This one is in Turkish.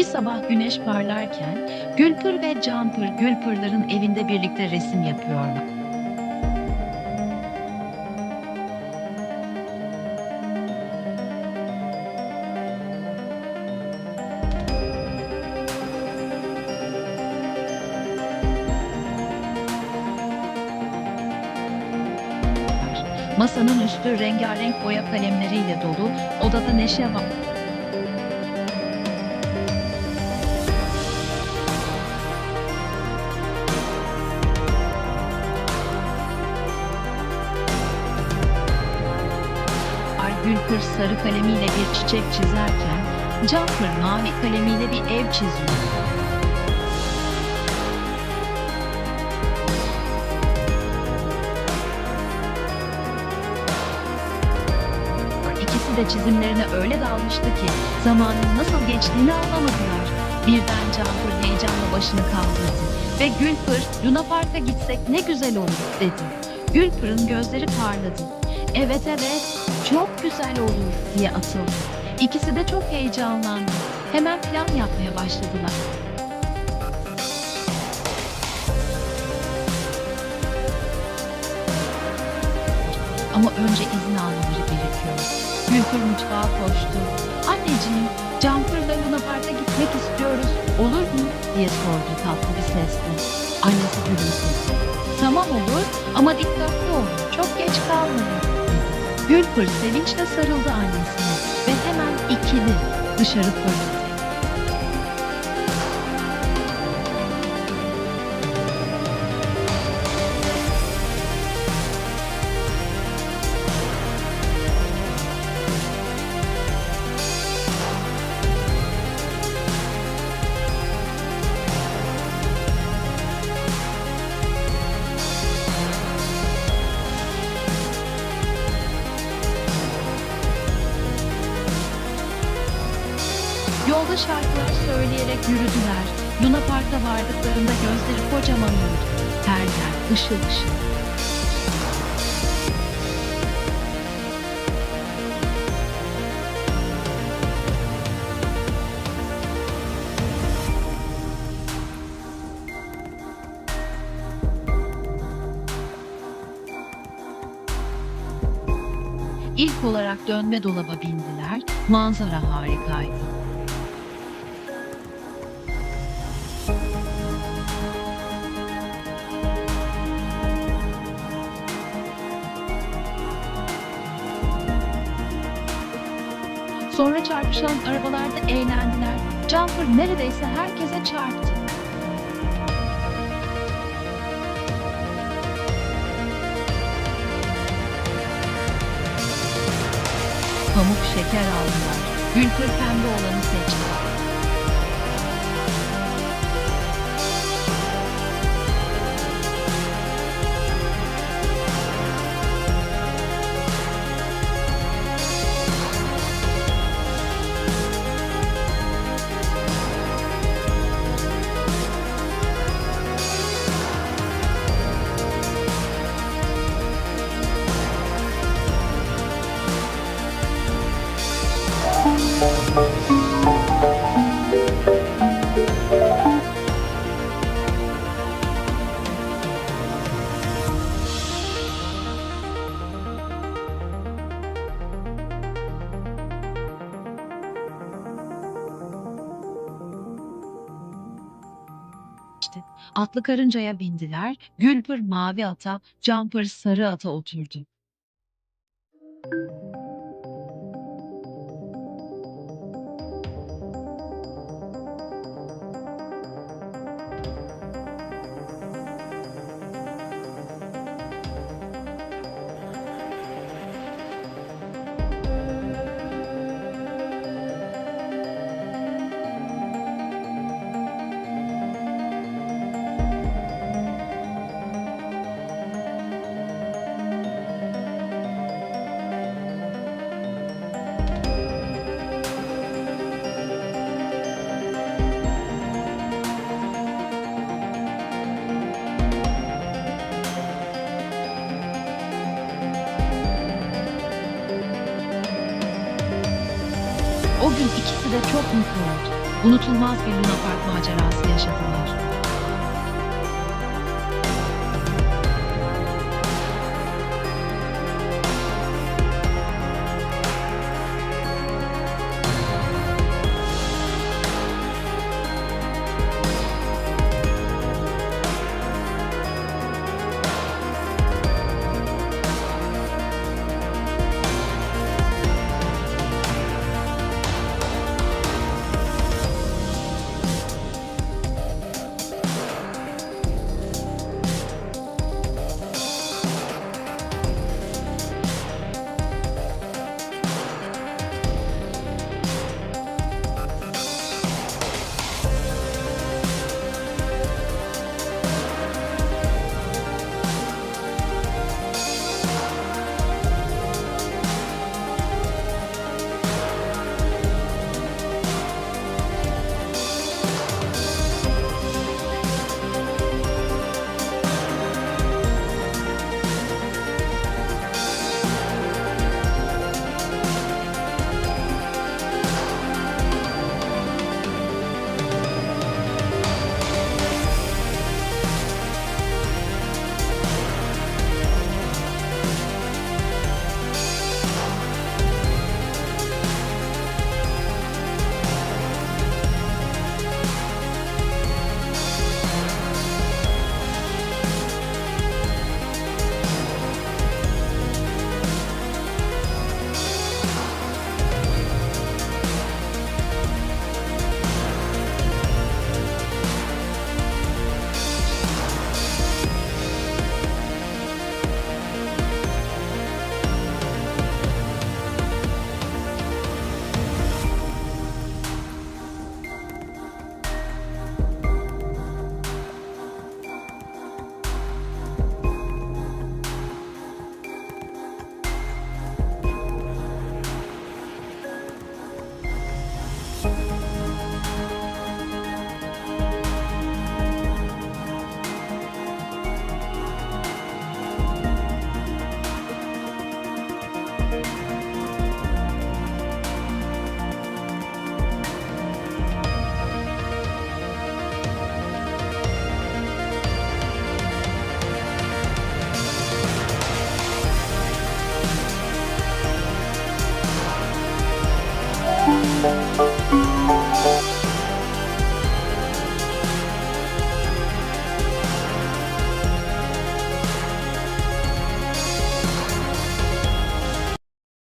Bir sabah güneş parlarken Gülpır ve Campır Gülpırların evinde birlikte resim yapıyorlar. Masanın üstü rengarenk boya kalemleriyle dolu, odada neşe var. Gülpır sarı kalemiyle bir çiçek çizerken, Campır mavi kalemiyle bir ev çiziyor. İkisi de çizimlerine öyle dalmıştı ki zamanın nasıl geçtiğini anlamadılar. Birden Campır heyecanla başını kaldırdı ve Gülpır Luna Park'a gitsek ne güzel olur dedi. Gülpır'ın gözleri parladı. Evet evet çok güzel olur diye atıldı. İkisi de çok heyecanlandı. Hemen plan yapmaya başladılar. Ama önce izin almaları gerekiyor. Gülpır mutfağa koştu. Anneciğim, Campır'la Luna Park'a gitmek istiyoruz. Olur mu? diye sordu tatlı bir sesle. Annesi gülümsedi. Tamam olur ama dikkatli ol. Çok geç kalmayın. Gülpır sevinçle sarıldı annesine ve hemen ikili dışarı fırladı. Yolda şarkılar söyleyerek yürüdüler. Luna Park'a vardıklarında gözleri kocaman oldu. Her yer ışıl ışıl. İlk olarak dönme dolaba bindiler. Manzara harikaydı. Sonra çarpışan arabalarda eğlendiler. Jumper neredeyse herkese çarptı. Pamuk şeker aldılar. Gülpır pembe olanı seçti. Atlı karıncaya bindiler. Gülpır mavi ata, Jumper sarı ata oturdu. O gün ikisi de çok mutlu oldu. unutulmaz bir Luna Park macerası yaşadılar. Müzik